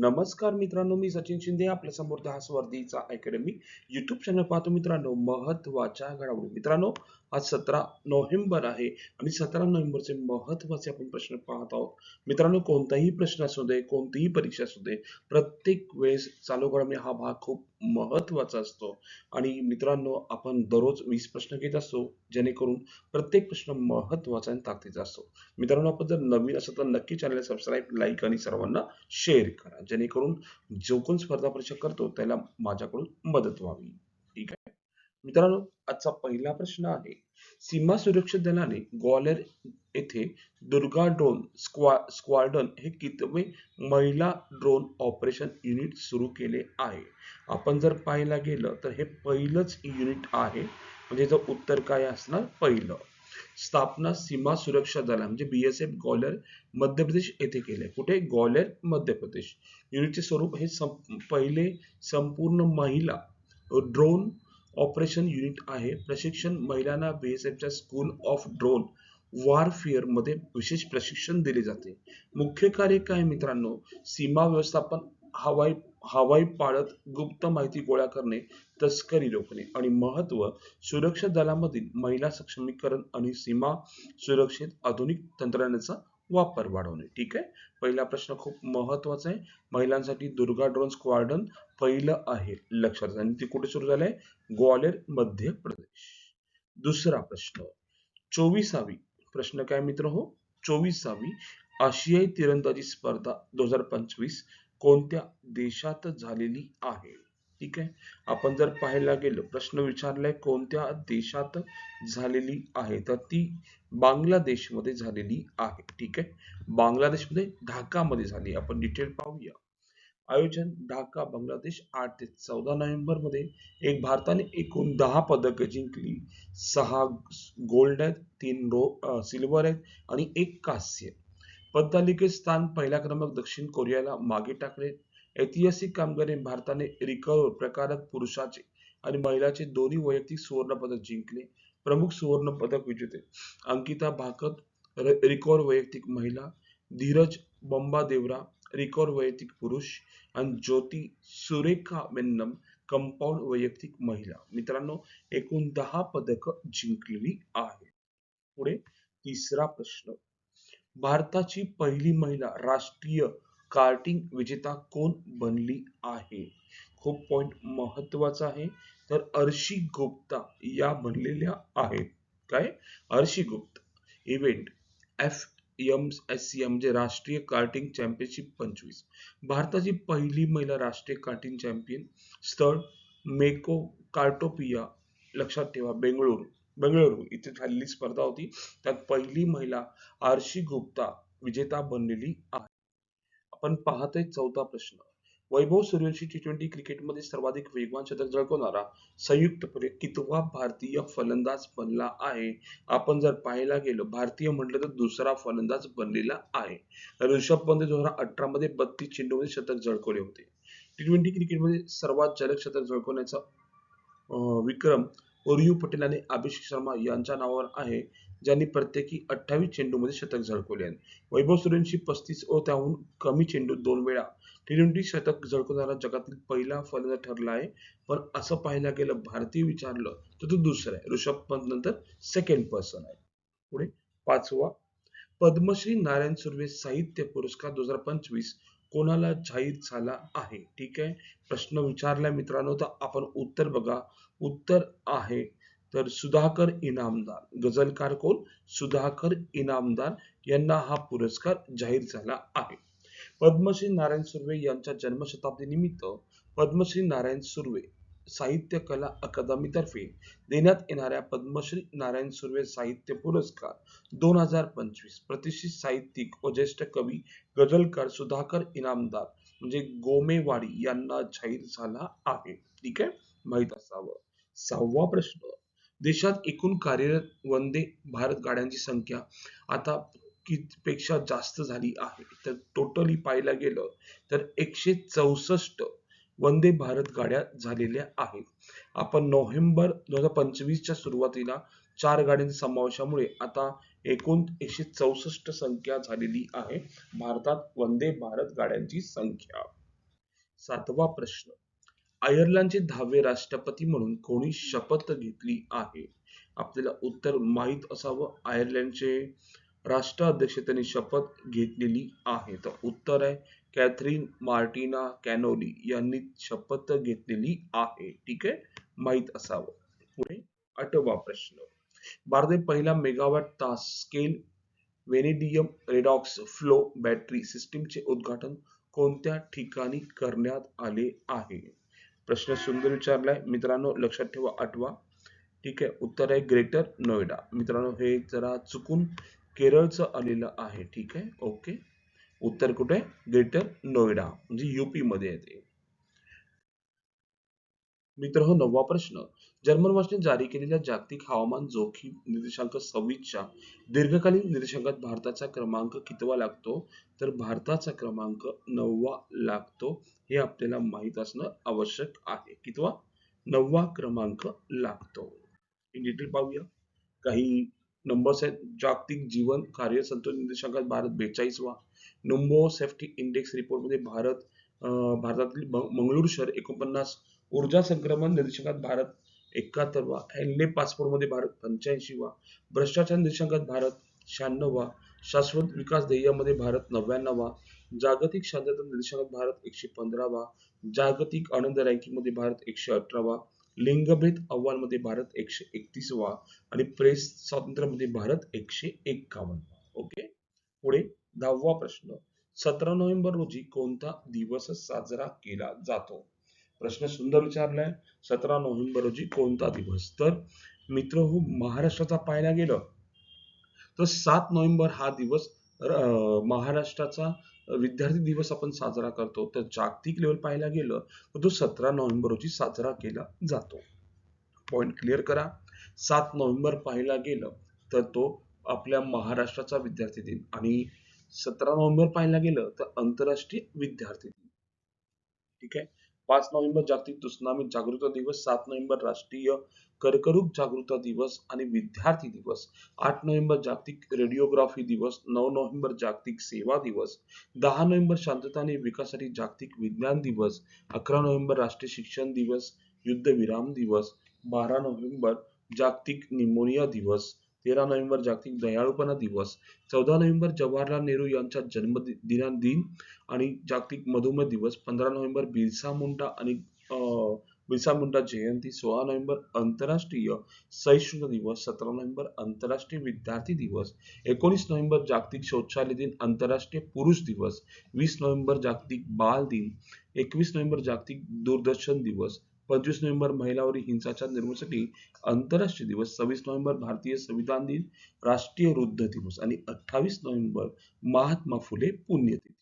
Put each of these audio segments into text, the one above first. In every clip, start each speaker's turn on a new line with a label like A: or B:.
A: नमस्कार मित्रांनो मी सचिन शिंदे आपल्यासमोर दहा स्वर्धीचा अकॅडमी युट्यूब चॅनल पाहतो मित्रांनो महत्त्वाच्या घडामोडी. मित्रांनो आज सतरा नोव्हेंबर आहे. आणि सतरा नोव्हेंबरचे महत्त्वाचे आपण प्रश्न पाहत आहोत. मित्रांनो कोणताही प्रश्न असू दे कोणतीही परीक्षा असू दे प्रत्येक वेळेस चालू घडामोडी हा भाग खूप महत्त्वाचा असतो. आणि मित्रांनो आपण दररोज वीस प्रश्न घेत असतो जेणेकरून प्रत्येक प्रश्न महत्त्वाचा आणि ताकदीचा असतो. मित्रांनो आपण जर नवीन असेल तर नक्की चॅनल सबस्क्राईब लाईक आणि सर्वांना शेअर करा. जेणेकरून जो कोण स्पर्धा परीक्षा करतो त्याला माझ्याकडून मदत व्हावी. मित्रांनो आजचा पहिला प्रश्न आहे सीमा सुरक्षा दलाने ग्वालेर येथे दुर्गा ड्रोन स्क्वा स्क्वाडन हे कितवे महिला ड्रोन ऑपरेशन युनिट सुरू केले आहे? आपण जर पाहायला गेलं तर हे पहिलंच युनिट आहे. म्हणजे याचं उत्तर काय असणार? पहिलं. स्थापना सीमा सुरक्षा दला म्हणजे बीएसएफ ग्वालेर मध्य प्रदेश येथे केले. कुठे? ग्वालेर मध्य प्रदेश. युनिटचे स्वरूप हे सं पहिले संपूर्ण महिला ड्रोन ऑपरेशन युनिट आहे. प्रशिक्षण महिलांना बीएसएफच्या स्कूल ऑफ ड्रोन वॉरफिअरमध्ये विशेष प्रशिक्षण दिले जाते. मुख्य कार्य काय मित्रांनो? सीमा व्यवस्थापन हवाई हवाई पाळत गुप्त माहिती गोळा करणे तस्करी रोखणे आणि महत्त्व सुरक्षा दलामधील महिला सक्षमीकरण आणि सीमा सुरक्षित आधुनिक तंत्रज्ञानाचा वापर वाढवणे. ठीक आहे? पहिला प्रश्न खूप महत्त्वाचा आहे. महिलांसाठी दुर्गा ड्रोन स्क्वाडन पहिलं आहे लक्षात. आणि ती कुठे सुरू झालंय? ग्वालेर मध्य प्रदेश. दुसरा प्रश्न. चोवीसावी प्रश्न काय मित्र हो? चोवीसावी आशियाई तिरंदाजी स्पर्धा दोन हजार पंचवीस कोणत्या देशात झालेली आहे? ठीक आहे? आपण जर पाहायला गेलो प्रश्न विचारलाय कोणत्या देशात झालेली आहे? तर ती बांगलादेशमध्ये झालेली आहे. ठीक आहे? बांगलादेशमध्ये ढाकामध्ये झाली. आपण डिटेल पाहूया. आयोजन ढाका बांगलादेश आठ ते चौदा नोव्हेंबरमध्ये एक भारताने एकूण दहा पदक जिंकली. सहा गोल्ड आहेत तीन रो सिल्वर आहेत आणि एक कांस्य. पदतालिकेत स्थान पहिला क्रमांक दक्षिण कोरियाला मागे टाकले. ऐतिहासिक कामगिरी भारताने रिकव्ह प्रकारात पुरुषाचे आणि महिलाचे दोन्ही वैयक्तिक सुवर्ण पदक जिंकले. प्रमुख सुवर्ण पदक विजेते अंकिता भाकत रिकॉर्ड वैयक्तिक महिला धीरज बंबा देवरा रिकॉर्ड वैयक्तिक पुरुष आणि ज्योती सुरेखा मेन्नम कंपाऊंड वैयक्तिक महिला मित्रांनो एकूण दहा पदक जिंकलेली आहे पुढे तिसरा प्रश्न. भारताची पहिली महिला राष्ट्रीय कार्टिंग विजेता कोण बनली आहे? खूप पॉइंट महत्त्वाचा आहे. तर अर्शी गुप्ता या बनलेल्या आहेत. काय? Arshi Gupta. Event F M S C I म्हणजे राष्ट्रीय कार्टिंग चॅम्पियनशिप पंचवीस. भारताची पहिली महिला राष्ट्रीय कार्टिंग चॅम्पियन स्थळ मेको कार्टोपिया. लक्षात ठेवा बेंगळुरू. बेंगळुरू इथे झालेली स्पर्धा होती. त्यात पहिली महिला आरशी गुप्ता विजेता बनलेली आहे. आपण पाहतोय चौथा प्रश्न. वैभव सूर्यवंशी टी ट्वेंटी क्रिकेटमध्ये सर्वाधिक वेगवान शतक झळकवणारा संयुक्तपणे कितवा भारतीय फलंदाज बनला आहे. आपण जर पाहायला गेलो भारतीय म्हटलं तर दुसरा फलंदाज बनलेला आहे. ऋषभ पंत दोन हजार अठरा मध्ये बत्तीस चेंडूमध्ये शतक झळकवले होते. टी ट्वेंटी क्रिकेटमध्ये सर्वात जलद शतक झळकवण्याचा विक्रम ओरियू पटेल आणि अभिषेक शर्मा यांच्या नावावर आहे ज्यांनी प्रत्येकी अठ्ठावीस चेंडूमध्ये शतक झळकवले आहे वैभव सूर्यवंशी पस्तीस व त्याहून कमी चेंडू दोन वेळा टी ट्वेंटी शतक झळकवणारा जगातील पहिला फलंदाज ठरला आहे. पण असं पाहायला गेलं भारतीय विचारलं तर तो दुसरा आहे. ऋषभ पंत नंतर सेकंड पर्सन आहे. पुढे पाचवा. पद्मश्री नारायण सुर्वे साहित्य पुरस्कार दोन हजार पंचवीस कोणाला जाहीर झाला आहे? ठीक आहे. प्रश्न विचारला मित्रांनो तर आपण उत्तर बघा. उत्तर आहे तर सुधाकर इनामदार. गझलकार कोण? सुधाकर इनामदार यांना हा पुरस्कार जाहीर झाला आहे. पद्मश्री नारायण सुर्वे यांच्या जन्मशताब्दी निमित्त पद्मश्री नारायण सुर्वे साहित्य कला अकादमीतर्फे देण्यात येणाऱ्या पद्मश्री नारायण सुर्वे साहित्य पुरस्कार दोन हजार पंचवीस. प्रतिष्ठित साहित्यिक व ज्येष्ठ कवी गजलकर सुधाकर इनामदार म्हणजे गोमेवाडी यांना जाहीर झाला आहे. ठीक आहे? माहीत असावं. सहावा प्रश्न. देशात एकूण कार्यरत वंदे भारत गाड्यांची संख्या आता पेक्षा जास्त झाली आहे. तर टोटली पाहायला गेलं तर एकशे चौसष्ट वंदे भारत गाड्या झालेल्या आहेत. आपण नोव्हेंबर दोन हजार पंचवीसच्या सुरुवातीला चार गाड्यांच्या समावेशामुळे आता एकूण एकशे चौसष्ट संख्या झालेली आहे. भारतात वंदे भारत गाड्यांची संख्या. सातवा प्रश्न. आयर्लंडचे दहावे राष्ट्रपती म्हणून कोणी शपथ घेतली आहे? आपल्याला उत्तर माहीत असावं आयर्लंडचे राष्ट्राध्यक्ष त्यांनी शपथ घेतलेली आहे. तर उत्तर आहे कॅथरीन मार्टिना कॅनोली यांनी शपथ घेतलेली आहे. ठीक आहे? माहीत असावं. पुढे आठवा प्रश्न. भारतातील पहिला मेगावॅट तास scale vanadium redox flow battery सिस्टीमचे उद्घाटन कोणत्या ठिकाणी करण्यात आले आहे? प्रश्न सुंदर विचारलाय. मित्रांनो लक्षात ठेवा आठवा. ठीक आहे? उत्तर आहे ग्रेटर नोएडा. मित्रांनो हे जरा चुकून केरळचं आलेलं आहे ठीक आहे? ओके उत्तर कुठे? ग्रेटर नोएडा म्हणजे युपी मध्ये येते. मित्र हो नववा प्रश्न. जर्मन वाचने जारी केलेल्या जागतिक हवामान जोखीम निर्देशांक सव्वीसच्या दीर्घकालीन निर्देशांकात भारताचा क्रमांक कितवा लागतो? तर भारताचा क्रमांक नववा लागतो हे आपल्याला माहीत असणं आवश्यक आहे. कितवा? नववा क्रमांक लागतो. इन डिटेल पाहूया. काही नंबर से जागतिक जीवन कार्य संतोष निर्देशांकात भारत बेचाळीसवा. नंबर सेफ्टी इंडेक्स रिपोर्टमध्ये भारत भारतातील मंगळूर शहर एकोणपन्नास. ऊर्जा संक्रमण निर्देशांकात भारत एकाहत्तरवा. एल्ले पासपोर्टमध्ये भारत पंच्याऐंशीवा. भ्रष्टाचार निर्देशांकात भारत शहाण्णववा. शाश्वत विकास ध्येयामध्ये भारत नव्याण्णववा. जागतिक शांतता निर्देशांकात भारत एकशे पंधरावा. जागतिक आनंद रँकिंगमध्ये भारत एकशे अठरावा. लिंगभेद अहवालमध्ये भारत एकशे एकतीसवा आणि प्रेस स्वातंत्र्यामध्ये भारत एकशे एक्कावन्न ओके? पुढे दहावा प्रश्न. सतरा नोव्हेंबर रोजी कोणता दिवस साजरा केला जातो? प्रश्न सुंदर विचारलाय. सतरा नोव्हेंबर रोजी कोणता दिवस? तर मित्र हो महाराष्ट्राचा पाहायला गेलं तर सात नोव्हेंबर हा दिवस महाराष्ट्राचा विद्यार्थी दिवस आपण साजरा करतो. तर जागतिक लेवल पाहायला गेलं तर तो सतरा नोव्हेंबर रोजी साजरा केला जातो. पॉइंट क्लिअर करा. सात नोव्हेंबर पाहायला गेलं तर तो आपल्या महाराष्ट्राचा विद्यार्थी दिन. आणि सतरा नोव्हेंबर पाहायला गेलं तर आंतरराष्ट्रीय विद्यार्थी दिन. ठीक आहे? पाच नोव्हेंबर जागतिक त्सुनामी जागरूकता दिवस सात नोव्हेंबर राष्ट्रीय कर्करोग जागृता दिवस आणि विद्यार्थी दिवस आठ नोव्हेंबर जागतिक रेडिओग्राफी दिवस नऊ नोव्हेंबर जागतिक सेवा दिवस दहा नोव्हेंबर शांतता आणि विकासासाठी जागतिक विज्ञान दिवस अकरा नोव्हेंबर राष्ट्रीय शिक्षण दिवस युद्ध विराम दिवस बारा नोव्हेंबर जागतिक निमोनिया दिवस तेरा नोव्हेंबर जागतिक दयाळूपणा दिवस. चौदा नोव्हेंबर जवाहरलाल नेहरू यांचा जन्मदिना दिन आणि जागतिक मधुमेह दिवस. पंधरा नोव्हेंबर बिरसा मुंडा आणि बिरसा मुंडा जयंती. सोळा नोव्हेंबर आंतरराष्ट्रीय सहिष्णुता दिवस. सतरा नोव्हेंबर आंतरराष्ट्रीय विद्यार्थी दिवस. एकोणीस नोव्हेंबर जागतिक शौचालय दिन. आंतरराष्ट्रीय पुरुष दिवस. वीस नोव्हेंबर जागतिक बाल दिन. एकवीस नोव्हेंबर जागतिक दूरदर्शन दिवस. पंचवीस नोव्हेंबर महिलावरील हिंसाचार निर्मूलसाठी आंतरराष्ट्रीय दिवस. सव्वीस नोव्हेंबर भारतीय संविधान दिन राष्ट्रीय वृद्ध दिवस आणि अठ्ठावीस नोव्हेंबर महात्मा फुले पुण्यतिथी.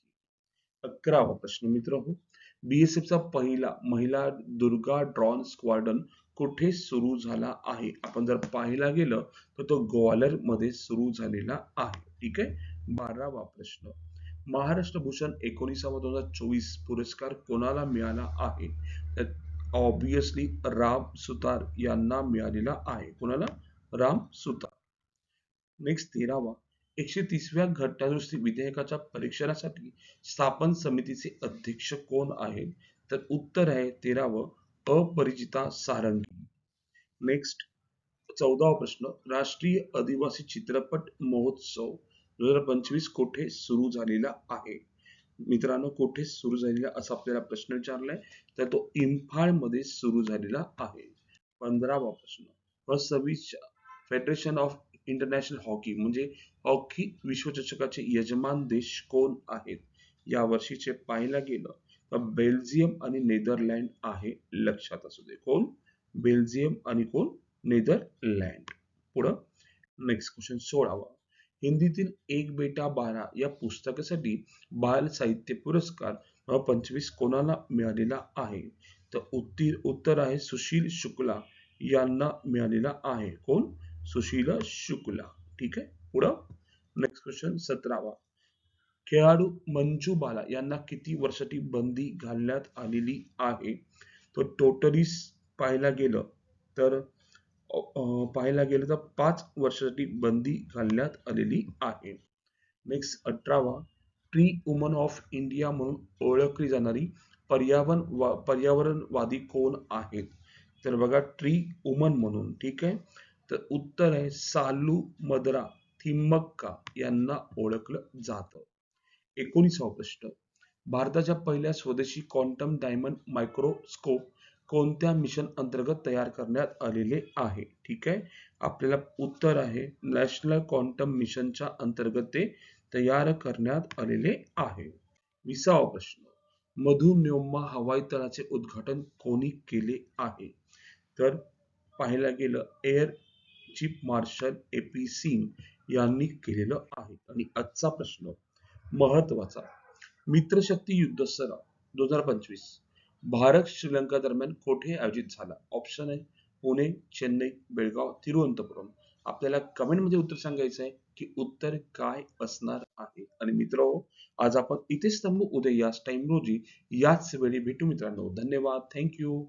A: अकरावा प्रश्न मित्र हो बीएसएफचा पहिला महिला दुर्गा ड्रॉन स्क्वाडन कुठे सुरू झाला आहे? आपण जर पाहायला गेलं तर तो ग्वालरमध्ये सुरू झालेला आहे. ठीक आहे? बारावा प्रश्न. महाराष्ट्र भूषण एकोणीसावा दोन हजार चोवीस पुरस्कार कोणाला मिळाला आहे? ऑब्विसली राम सुतार यांना मिळालेला आहे. कोणाला? राम सुतार नेक्स्ट तेरावा. एकशे तीसव्या घटनादृष्टी विधेयकाच्या परीक्षणासाठी स्थापन समितीचे अध्यक्ष कोण आहेत? तर उत्तर आहे तेरावं अपरिचिता सारंगी. नेक्स्ट चौदावा प्रश्न. राष्ट्रीय आदिवासी चित्रपट महोत्सव दोन हजार पंचवीस कोठे सुरू झालेला आहे? मित्रांनो कोठे सुरू झालेला असा आपल्याला प्रश्न विचारलाय तर तो इम्फाळमध्ये सुरू झालेला आहे. पंधरावा प्रश्न सव्वीसच्या फेडरेशन ऑफ इंटरनॅशनल हॉकी म्हणजे हॉकी विश्वचषकाचे यजमान देश कोण आहेत? या वर्षीचे पाहायला गेलं तर बेल्जियम आणि नेदरलँड आहे लक्षात असू दे. कोण? बेल्जियम आणि कोण? नेदरलँड. पुढं नेक्स्ट क्वेश्चन सोळावा. हिंदीतील एक बेटा बारा या पुस्तकासाठी बाल साहित्य पुरस्कार पंचवीस कोणाला मिळालेला आहे? तर उत्तीर उत्तर आहे सुशील शुक्ला यांना मिळालेला आहे. कोण? सुशील शुक्ला. ठीक आहे? पुढं? नेक्स्ट क्वेश्चन सतरावा. खेळाडू मंजू बाला यांना किती वर्षाची बंदी घालण्यात आलेली आहे? तर टोटली पाहायला गेलं तर पाहायला गेलं तर पाच वर्षासाठी बंदी घालण्यात आलेली आहे. नेक्स्ट अठरावा. ट्री वुमन ऑफ इंडिया म्हणून ओळखली जाणारी पर्यावरण वा पर्यावरणवादी कोण आहेत तर बघा ट्री वुमन म्हणून ठीक आहे? तर उत्तर आहे सालू मदरा थिम्मक्का यांना ओळखलं जातं. एकोणीसावा प्रश्न. भारताच्या पहिल्या स्वदेशी क्वांटम डायमंड मायक्रोस्कोप कोणत्या मिशन अंतर्गत तयार करण्यात आलेले आहे? ठीक आहे? आपल्याला उत्तर आहे नॅशनल क्वांटम मिशनच्या अंतर्गत ते तयार करण्यात आलेले आहे. विसावा प्रश्न. मधुमेम्मा हवाई तळाचे उद्घाटन कोणी केले आहे? तर पाहायला गेलं air chief marshal A P Singh यांनी केलेलं आहे. आणि आजचा प्रश्न महत्त्वाचा मित्रशक्ती युद्ध सराव दोन हजार पंचवीस. भारत श्रीलंका दरम्यान कोठे आयोजित झाला? ऑप्शन आहे पुणे चेन्नई बेळगाव तिरुवनंतपुरम. आपल्याला कमेंटमध्ये उत्तर सांगायचं आहे की उत्तर काय असणार आहे? आणि मित्र आज आपण इथेच थांबू. उद्या याच टाइम रोजी याच वेळी भेटू मित्रांनो. धन्यवाद. थँक्यू